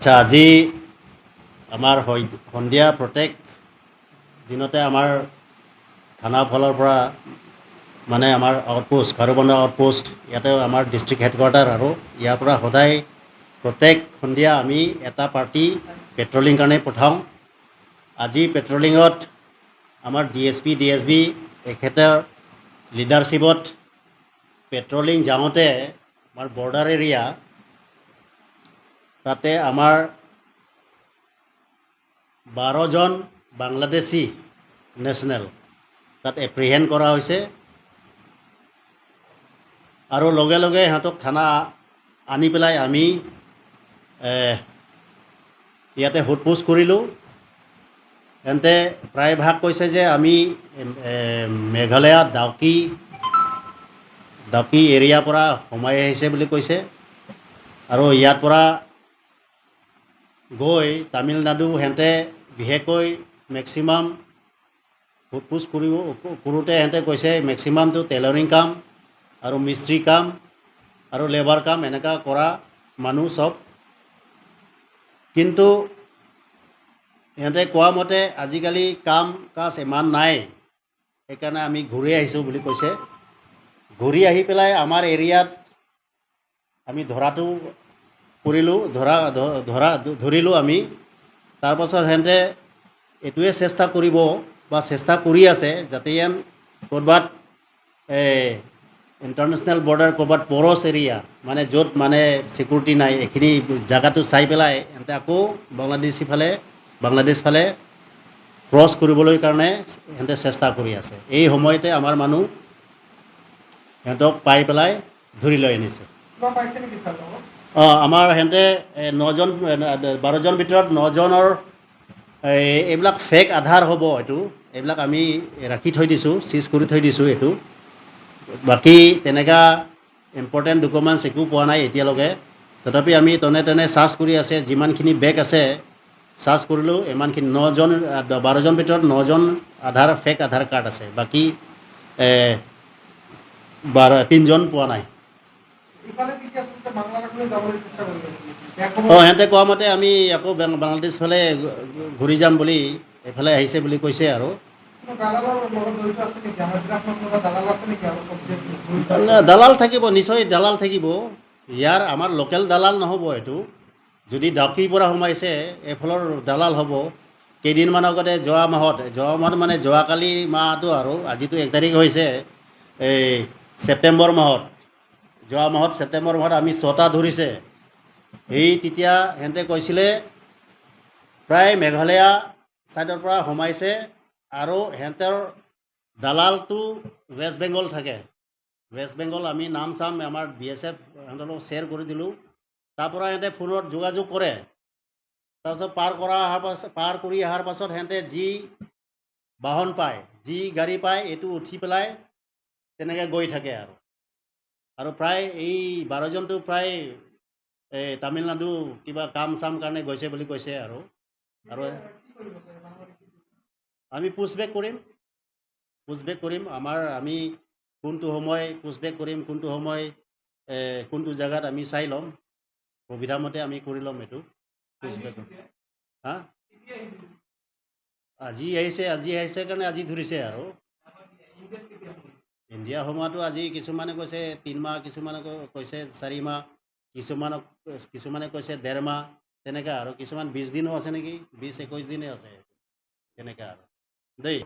আচ্ছা আজি আমাৰ সন্ধিয়া প্ৰত্যেক দিনতে আমাৰ থানাৰ ফালৰ পৰা মানে আমাৰ আউটপোষ্ট খাৰুবন্ধা আউটপোষ্ট ইয়াতে আমাৰ ডিষ্ট্ৰিক্ট হেডকোৱাৰ্টাৰ আৰু ইয়াৰ পৰা সদায় প্ৰত্যেক সন্ধিয়া আমি এটা পাৰ্টি পেট্ৰলিং কাৰণে পঠাওঁ। আজি পেট্ৰলিঙত আমাৰ D S P D S B এখেতৰ লিডাৰশ্বিপত পেট্ৰলিং যাওঁতে আমাৰ বৰ্ডাৰ এৰিয়া তাতে আমাৰ বাৰজন বাংলাদেশী নেশ্যনেল তাত এপ্ৰিহেণ্ড কৰা হৈছে। আৰু লগে লগে সিহঁতক থানা আনি পেলাই আমি ইয়াতে সোধপোছ কৰিলোঁ। তেন্তে প্ৰায়ভাগ কৈছে যে আমি মেঘালয়া, ডাউকি ডাউকি এৰিয়াৰ পৰা সোমাই আহিছে বুলি কৈছে। আৰু ইয়াৰ পৰা গৈ তামিলনাডু সিহঁতে বিশেষকৈ মেক্সিমাম সোধপোছ কৰিব কৰোঁতে সিহঁতে কৈছে মেক্সিমামটো টেইলৰিং কাম আৰু মিস্ত্ৰী কাম আৰু লেবাৰ কাম এনেকুৱা কৰা মানুহ চব। কিন্তু সিহঁতে কোৱা মতে আজিকালি কাম কাজ ইমান নাই সেইকাৰণে আমি ঘূৰি আহিছোঁ বুলি কৈছে। ঘূৰি আহি পেলাই আমাৰ এৰিয়াত আমি ধৰাটো কৰিলোঁ ধৰা ধৰা, ধৰিলোঁ আমি। তাৰপাছত সিহঁতে এইটোৱে চেষ্টা কৰিব বা চেষ্টা কৰি আছে যাতে ইয়ান ক'ৰবাত ইণ্টাৰনেশ্যনেল বৰ্ডাৰ ক'ৰবাত পৰছ এৰিয়া মানে য'ত মানে ছিকিউৰিটি নাই, এইখিনি জেগাটো চাই পেলাই সিহঁতে আকৌ বাংলাদেশী ফালে বাংলাদেশ ফালে ক্ৰছ কৰিবলৈ কাৰণে সিহঁতে চেষ্টা কৰি আছে। এই সময়তে আমাৰ মানুহ সিহঁতক পাই পেলাই ধৰি লৈ আনিছে। অঁ আমাৰ সিহঁতে নজন বাৰজন ভিতৰত নজনৰ এই এইবিলাক ফেক আধাৰ হ'ব এইটো। এইবিলাক আমি ৰাখি থৈ দিছোঁ চিজ কৰি থৈ দিছোঁ এইটো। বাকী তেনেকুৱা ইম্পৰ্টেণ্ট ডকুমেণ্টছ একো পোৱা নাই এতিয়ালৈকে। তথাপি আমি টনে টনে চাৰ্চ কৰি আছে, যিমানখিনি বেগ আছে চাৰ্চ কৰিলোঁ, ইমানখিনি নজন বাৰজন ভিতৰত নজন আধাৰ ফেক আধাৰ কাৰ্ড আছে। বাকী বাৰ, তিনিজন পোৱা নাই। অঁ সিহঁতে কোৱা মতে আমি আকৌ বাংলাদেশ ফালে ঘূৰি যাম বুলি এইফালে আহিছে বুলি কৈছে আৰু। দালাল থাকিব নিশ্চয় দালাল থাকিব। ইয়াৰ আমাৰ লোকেল দালাল নহ'ব এইটো। যদি ডাউকিৰ পৰা সোমাইছে এইফালৰ দালাল হ'ব। কেইদিনমান আগতে যোৱা মাহত যোৱা মাহত মানে যোৱাকালি মাহটো আৰু আজিতো এক তাৰিখ হৈছে এই ছেপ্টেম্বৰ মাহত। যোৱা মাহত ছেপ্টেম্বৰ মাহত আমি ছটা ধৰিছে। সেই তেতিয়া সিহঁতে কৈছিলে প্ৰায় মেঘালয়া ছাইডৰ পৰা সোমাইছে আৰু সিহঁতৰ দালালটো ৱেষ্ট বেংগল থাকে। ৱেষ্ট বেংগল আমি নাম চাম আমাৰ বি এছ এফ সিহঁতৰ লগত শ্বেয়াৰ কৰি দিলোঁ। তাৰ পৰা সিহঁতে ফোনত যোগাযোগ কৰে। তাৰপিছত পাৰ কৰা অহাৰ পাছত পাৰ কৰি অহাৰ পাছত সিহঁতে যি বাহন পায় যি গাড়ী পায় এইটো উঠি পেলাই তেনেকৈ গৈ থাকে আৰু। আৰু প্ৰায় এই বাৰজনটো প্ৰায় এই তামিলনাডু কিবা কাম চাম কাৰণে গৈছে বুলি কৈছে আৰু। আৰু আমি পুছবেক কৰিম পুছবেক কৰিম। আমাৰ আমি কোনটো সময় পুছবেক কৰিম কোনটো সময় কোনটো জেগাত আমি চাই ল'ম। সুবিধামতে আমি কৰি ল'ম এইটো পুছবেক হা? আজি আহিছে আজি আহিছে কাৰণে আজি ধৰিছে আৰু। ইণ্ডিয়া সোমোৱাটো আজি কিছুমানে কৈছে তিনিমাহ কিছুমানে কৈছে চাৰি মাহ কিছুমানক কিছুমানে কৈছে ডেৰ মাহ তেনেকুৱা আৰু কিছুমান বিছ দিনো আছে নেকি? বিছ একৈছ দিনে আছে তেনেকুৱা আৰু। দেই।